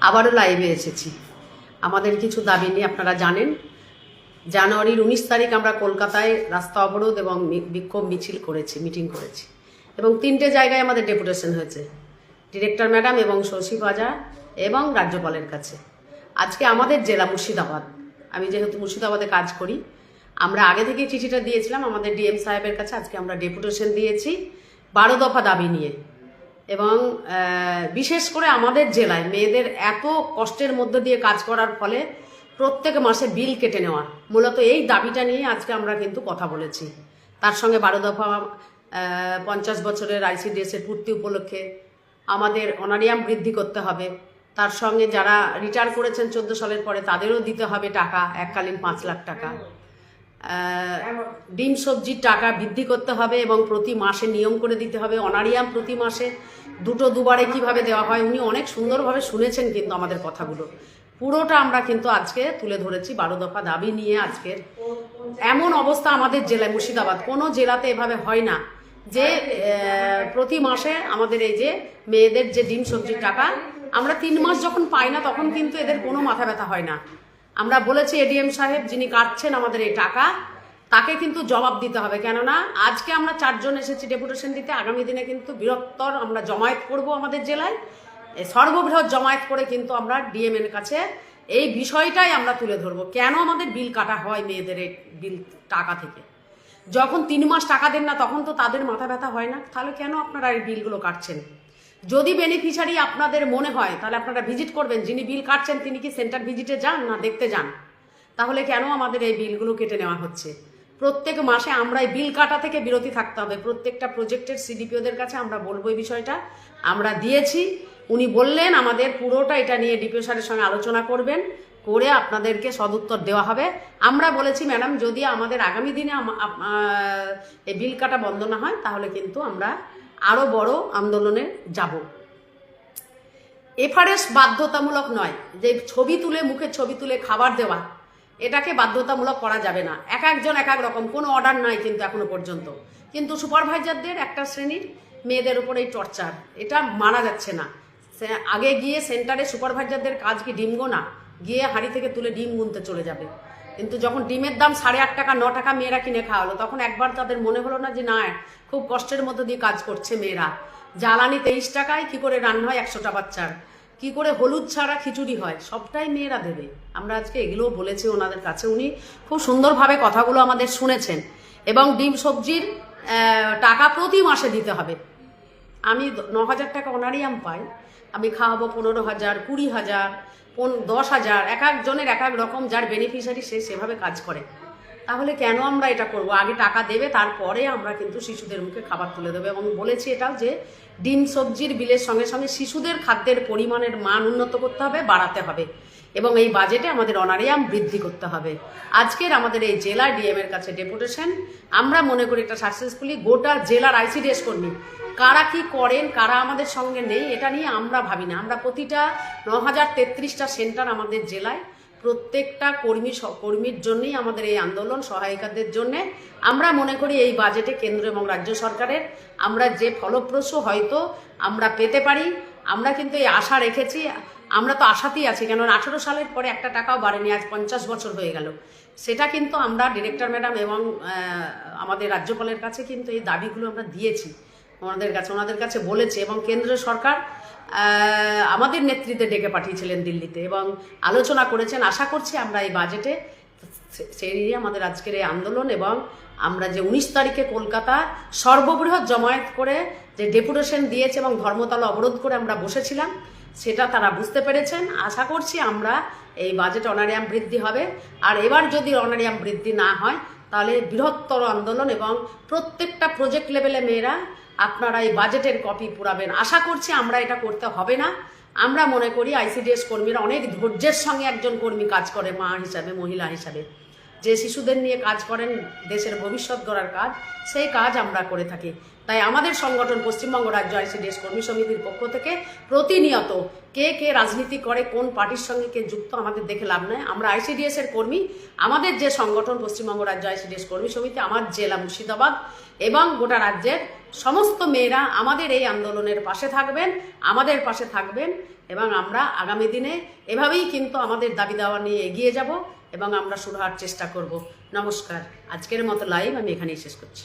আবারও লাইভে এসেছি। আমাদের কিছু দাবি নিয়ে আপনারা জানেন। জানুয়ারির উনিশ তারিখ আমরা কলকাতায় রাস্তা অবরোধ এবং বিক্ষোভ মিছিল করেছি মিটিং করেছি। এবং তিনটে জায়গায় আমাদের ডেপুটেশন হয়েছে। ডিরেক্টর ম্যাডাম এবং শশী বাজা এবং রাজ্যপালের কাছে। আজকে আমাদের জেলা মুর্শিদাবাদ। আমি যেহেতু মুর্শিদাবাদে কাজ করি, আমরা আগে থেকেই চিঠিটা দিয়েছিলাম। আমাদের ডিএম সাহেবের কাছে আজকে আমরা ডেপুটেশন দিয়েছি। বারো দফা দাবি নিয়ে। এবং বিশেষ করে আমাদের জেলায় মেয়েদের এত কষ্টের মধ্যে দিয়ে কাজ করার ফলে প্রত্যেক মাসে বিল কেটে নেওয়া। মূলত এই দাবিটা নিয়ে আজকে আমরা কিন্তু কথা বলেছি। তার সঙ্গে বারো দফা পঞ্চাশ বছরের আইসিডিএস এর পূর্তি উপলক্ষে আমাদের অনারিয়াম বৃদ্ধি করতে হবে। তার সঙ্গে যারা রিটায়ার করেছেন চোদ্দ সালের পরে তাদেরও দিতে হবে টাকা, এককালীন পাঁচ লাখ টাকা। ডিম সবজির টাকা বৃদ্ধি করতে হবে এবং প্রতি মাসে নিয়ম করে দিতে হবে। অনারিয়াম প্রতি মাসে দুটো দুবারে কীভাবে দেওয়া হয়, উনি অনেক সুন্দরভাবে শুনেছেন কিন্তু আমাদের কথাগুলো। পুরোটা আমরা কিন্তু আজকে তুলে ধরেছি বারো দফা দাবি নিয়ে আজকের। এমন অবস্থা আমাদের জেলায়, মুর্শিদাবাদ। কোনো জেলাতে এভাবে হয় না যে প্রতি মাসে আমাদের এই যে মেয়েদের যে ডিম সবজির টাকা, আমরা তিন মাস যখন পাই না, তখন কিন্তু এদের কোনো মাথা ব্যথা হয় না। আমরা বলেছি এডিএম সাহেব যিনি কাটছেন আমাদের এই টাকা, তাকে কিন্তু জবাব দিতে হবে। কেননা আজকে আমরা চারজন এসেছি ডেপুটেশন দিতে, আগামী দিনে কিন্তু বৃহত্তর আমরা জমায়েত করব আমাদের জেলায়। সর্ববৃহৎ জমায়েত করে কিন্তু আমরা ডিএম এর কাছে এই বিষয়টাই আমরা তুলে ধরবো। কেন আমাদের বিল কাটা হয় মেয়েদের এই বিল টাকা থেকে? যখন তিন মাস টাকা দেন না, তখন তো তাদের মাথা ব্যথা হয় না। তাহলে কেন আপনারা এই বিলগুলো কাটছেন? যদি বেনিফিশিয়ারি আপনাদের মনে হয়, তাহলে আপনারা ভিজিট করবেন। যিনি বিল কাটছেন, তিনি কি সেন্টার ভিজিটে যান না দেখতে যান? তাহলে কেন আমাদের এই বিলগুলো কেটে নেওয়া হচ্ছে? প্রত্যেক মাসে আমরা এই বিল কাটা থেকে বিরতি থাকতে হবে। প্রত্যেকটা প্রজেক্টের সিডিপিওদের কাছে আমরা বলব এই বিষয়টা। আমরা দিয়েছি। উনি বললেন, আমাদের পুরোটা এটা নিয়ে ডিপিও স্যারের সঙ্গে আলোচনা করবেন, করে আপনাদেরকে সদুত্তর দেওয়া হবে। আমরা বলেছি, ম্যাডাম, যদি আমাদের আগামী দিনে এই বিল কাটা বন্ধ না হয়, তাহলে কিন্তু আমরা আরও বড় আন্দোলনে যাব। এফআরএস বাধ্যতামূলক নয় যে ছবি তুলে, মুখে ছবি তুলে খাবার দেওয়া, এটাকে বাধ্যতামূলক করা যাবে না। এক একজন এক এক রকম, কোনো অর্ডার নাই কিন্তু এখনও পর্যন্ত। কিন্তু সুপারভাইজারদের একটা শ্রেণির মেয়েদের উপর এই টর্চার এটা মানা যাচ্ছে না। আগে গিয়ে সেন্টারে সুপারভাইজারদের কাজ কি ডিম গোনা গিয়ে হাড়ি থেকে তুলে ডিম গুনতে চলে যাবে। কিন্তু যখন ডিমের দাম সাড়ে আট টাকা, ন টাকা মেয়েরা কিনে খাওয়ালো, তখন একবার তাদের মনে হলো না যে, না, খুব কষ্টের মধ্যে দিয়ে কাজ করছে মেয়েরা। জ্বালানি তেইশ টাকায় কি করে রান্না হয় একশোটা বাচ্চার? কি করে হলুদ ছাড়া খিচুড়ি হয়? সবটাই মেয়েরা দেবে। আমরা আজকে এগুলোও বলেছি ওনাদের কাছে। উনি খুব সুন্দরভাবে কথাগুলো আমাদের শুনেছেন। এবং ডিম সবজির টাকা প্রতি মাসে দিতে হবে। আমি ন হাজার টাকা অনারিয়াম পাই। আমি খাওয়াবো পনেরো হাজার, কুড়ি হাজার। পন দশ হাজার, এক একজনের এক এক রকম যার বেনিফিশিয়ারি সে সেভাবে কাজ করে। তাহলে কেন আমরা এটা করব? আগে টাকা দেবে, তারপরে আমরা কিন্তু শিশুদের মুখে খাবার তুলে দেবো। এবং বলেছি এটাও যে, ডিম সবজির বিলের সঙ্গে সঙ্গে শিশুদের খাদ্যের পরিমাণের মান উন্নত করতে হবে, বাড়াতে হবে। এবং এই বাজেটে আমাদের অনারিয়াম বৃদ্ধি করতে হবে। আজকের আমাদের এই জেলা ডিএম এর কাছে ডেপুটেশন আমরা মনে করি এটা সাকসেসফুলি গোটা জেলার আইসিডিএস কর্মী। কারা কি করেন, কারা আমাদের সঙ্গে নেই, এটা নিয়ে আমরা ভাবি না। আমরা প্রতিটা ন হাজার তেত্রিশটা সেন্টার আমাদের জেলায়, প্রত্যেকটা কর্মী কর্মীর জন্যই আমাদের এই আন্দোলন, সহায়িকাদের জন্য। আমরা মনে করি এই বাজেটে কেন্দ্র এবং রাজ্য সরকারের আমরা যে ফলপ্রসূ হয়তো আমরা পেতে পারি, আমরা কিন্তু এই আশা রেখেছি, আমরা তো আশাতেই আছি কেন আঠেরো সালের পরে একটা টাকাও বাড়েনি, আজ পঞ্চাশ বছর হয়ে গেল। সেটা কিন্তু আমরা ডিরেক্টর ম্যাডাম এবং আমাদের রাজ্যপালের কাছে কিন্তু এই দাবিগুলো আমরা দিয়েছি। ওনাদের কাছে ওনাদের কাছে বলেছে এবং কেন্দ্র সরকার আমাদের নেতৃত্বে ডেকে পাঠিয়েছিলেন দিল্লিতে এবং আলোচনা করেছেন। আশা করছি আমরা এই বাজেটে সেই নিয়ে আমাদের আজকের এই আন্দোলন এবং আমরা যে উনিশ তারিখে কলকাতা সর্ববৃহৎ জমায়েত করে যে ডেপুটেশন দিয়েছে এবং ধর্মতলা অবরোধ করে আমরা বসেছিলাম, সেটা তারা বুঝতে পেরেছেন। আশা করছি আমরা এই বাজেট অনারিয়াম বৃদ্ধি হবে। আর এবার যদি অনারিয়াম বৃদ্ধি না হয় তাহলে বৃহত্তর আন্দোলন এবং প্রত্যেকটা প্রজেক্ট লেভেলে মেয়েরা আপনারা এই বাজেটের কপি পুরাবেন। আশা করছি আমরা এটা করতে হবে না। আমরা মনে করি আইসিডিএস কর্মীরা অনেক ধৈর্যের সঙ্গে একজন কর্মী কাজ করে, মা হিসাবে, মহিলা হিসাবে। যে শিশুদের নিয়ে কাজ করেন দেশের ভবিষ্যৎ গড়ার কাজ, সেই কাজ আমরা করে থাকি। তাই আমাদের সংগঠন পশ্চিমবঙ্গ রাজ্য আইসিডিএস কর্মী সমিতির পক্ষ থেকে প্রতিনিয়ত কে কে রাজনীতি করে, কোন পার্টির সঙ্গে কে যুক্ত আমাদের দেখে লাভ নয় আমরা আইসিডিএস এর কর্মী, আমাদের যে সংগঠন পশ্চিমবঙ্গ রাজ্য আইসিডিএস কর্মী সমিতি, আমার জেলা মুর্শিদাবাদ এবং গোটা রাজ্যের সমস্ত মেয়েরা আমাদের এই আন্দোলনের পাশে থাকবেন, আমাদের পাশে থাকবেন এবং আমরা আগামী দিনে এভাবেই কিন্তু আমাদের দাবি দাওয়া নিয়ে এগিয়ে যাব। এবং আমরা শুরু হওয়ার চেষ্টা করব। নমস্কার। আজকের মতো লাইভ আমি এখানেই শেষ করছি।